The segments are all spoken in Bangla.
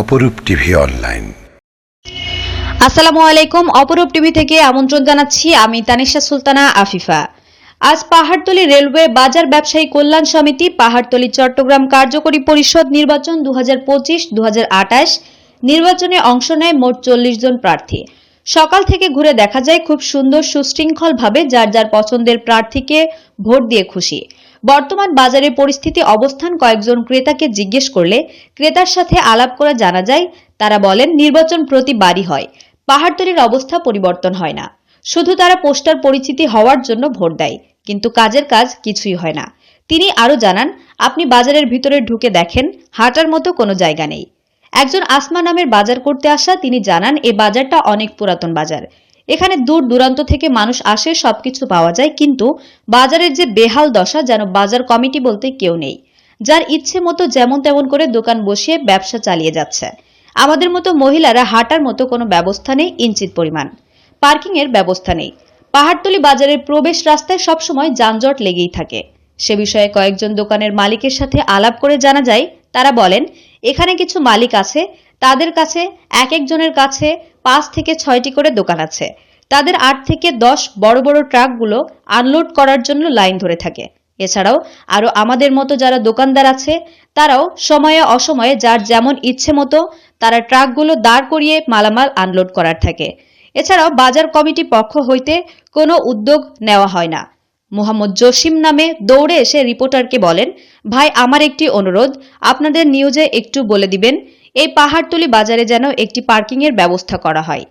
অপরূপ টিভি অনলাইন। আসসালামু আলাইকুম, অপরূপ টিভি থেকে আমন্ত্রণ জানাচ্ছি আমি তানিশা সুলতানা আফিফা। আজ পাহাড়তলী রেলওয়ে বাজার ব্যবসায়ী কল্যাণ সমিতি পাহাড়তলী চট্টগ্রাম কার্যকরী পরিষদ নির্বাচন দু হাজার পঁচিশ নির্বাচনে অংশ নেয় মোট চল্লিশ জন প্রার্থী। সকাল থেকে ঘুরে দেখা যায় খুব সুন্দর সুশৃঙ্খলভাবে যার যার পছন্দের প্রার্থীকে ভোট দিয়ে খুশি। বর্তমান বাজারের পরিস্থিতি, অবস্থান কয়েকজন ক্রেতাকে জিজ্ঞেস করলে ক্রেতার সাথে আলাপ করে জানা যায়, তারা বলেন নির্বাচন প্রতি প্রতিবারই হয়, পাহাড়তলির অবস্থা পরিবর্তন হয় না। শুধু তারা পোস্টার পরিচিতি হওয়ার জন্য ভোট দেয়, কিন্তু কাজের কাজ কিছুই হয় না। তিনি আরও জানান, আপনি বাজারের ভিতরে ঢুকে দেখেন, হাঁটার মতো কোনো জায়গা নেই। একজন আসমা নামের বাজার করতে আসা তিনি জানান, এ বাজারটা অনেক পুরাতন বাজার। এখানে দূর দূরান্ত থেকে মানুষ আসে, সবকিছু পাওয়া যায়, কিন্তু বাজারের যে বেহাল দশা যেন বাজার কমিটি বলতে কেউ নেই। যার ইচ্ছে মতো যেমন তেমন করে দোকান বসিয়ে ব্যবসা চালিয়ে যাচ্ছে। আমাদের মতো মহিলারা হাঁটার মতো কোনো ব্যবস্থা নেই, ইঞ্চিত পরিমাণ। পার্কিং এর ব্যবস্থা নেই। পাহাড়তলি বাজারের প্রবেশ রাস্তায় সবসময় যানজট লেগেই থাকে। সে বিষয়ে কয়েকজন দোকানের মালিকের সাথে আলাপ করে জানা যায়, তারা বলেন, এখানে কিছু মালিক আছে, তাদের কাছে এক একজনের কাছে পাঁচ থেকে ছয়টি করে দোকান আছে। তাদের আট থেকে দশ বড় বড় ট্রাকগুলো আনলোড করার জন্য লাইন ধরে থাকে। এছাড়াও আরও আমাদের মতো যারা দোকানদার আছে, তারাও সময়ে অসময়ে যার যেমন ইচ্ছে মতো তারা ট্রাকগুলো দাঁড় করিয়ে মালামাল আনলোড করার থাকে। এছাড়াও বাজার কমিটি পক্ষ হইতে কোনো উদ্যোগ নেওয়া হয় না। মোহাম্মদ জসিম নামে দৌড়ে এসে রিপোর্টারকে বলেন, ভাই, আমার একটি অনুরোধ, আপনাদের নিউজে একটু বলে দিবেন, এই পাহাড়তলি বাজারে যেন একটি পার্কিংয়ের ব্যবস্থা করা হয়।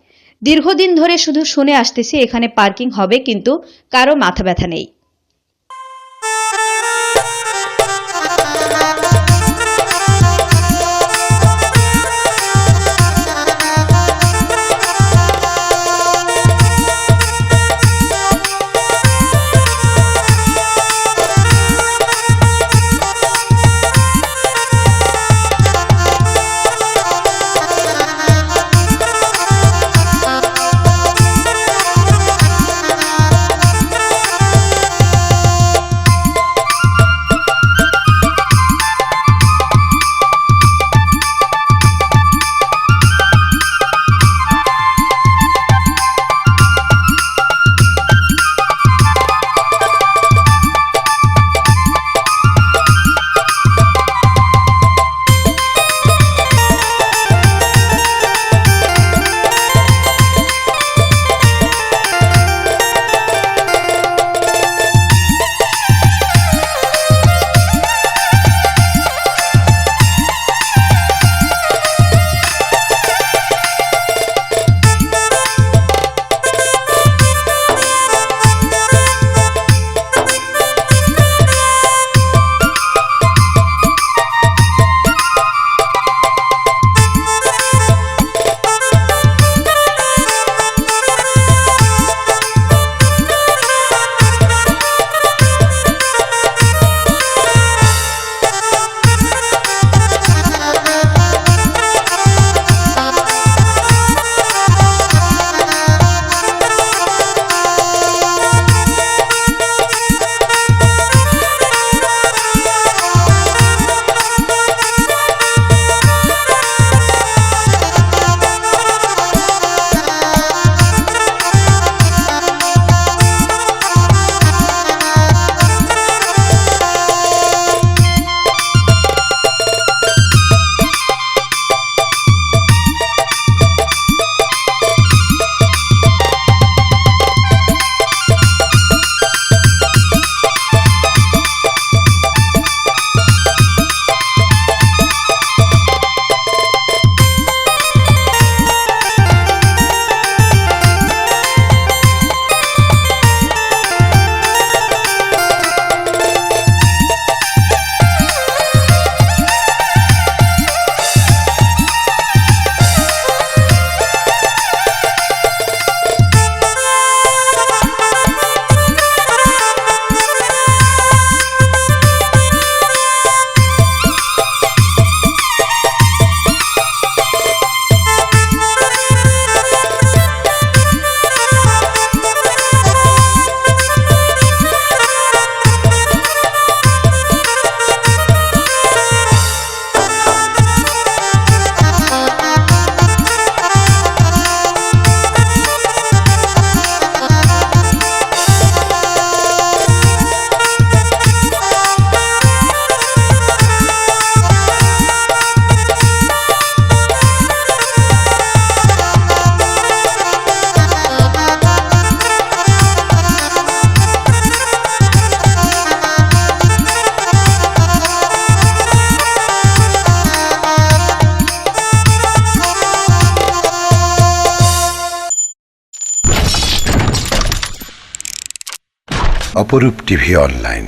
দীর্ঘদিন ধরে শুধু শুনে আসতেছি এখানে পার্কিং হবে কিন্তু কারও মাথা ব্যথা নেই। অপরূপ টিভি অনলাইন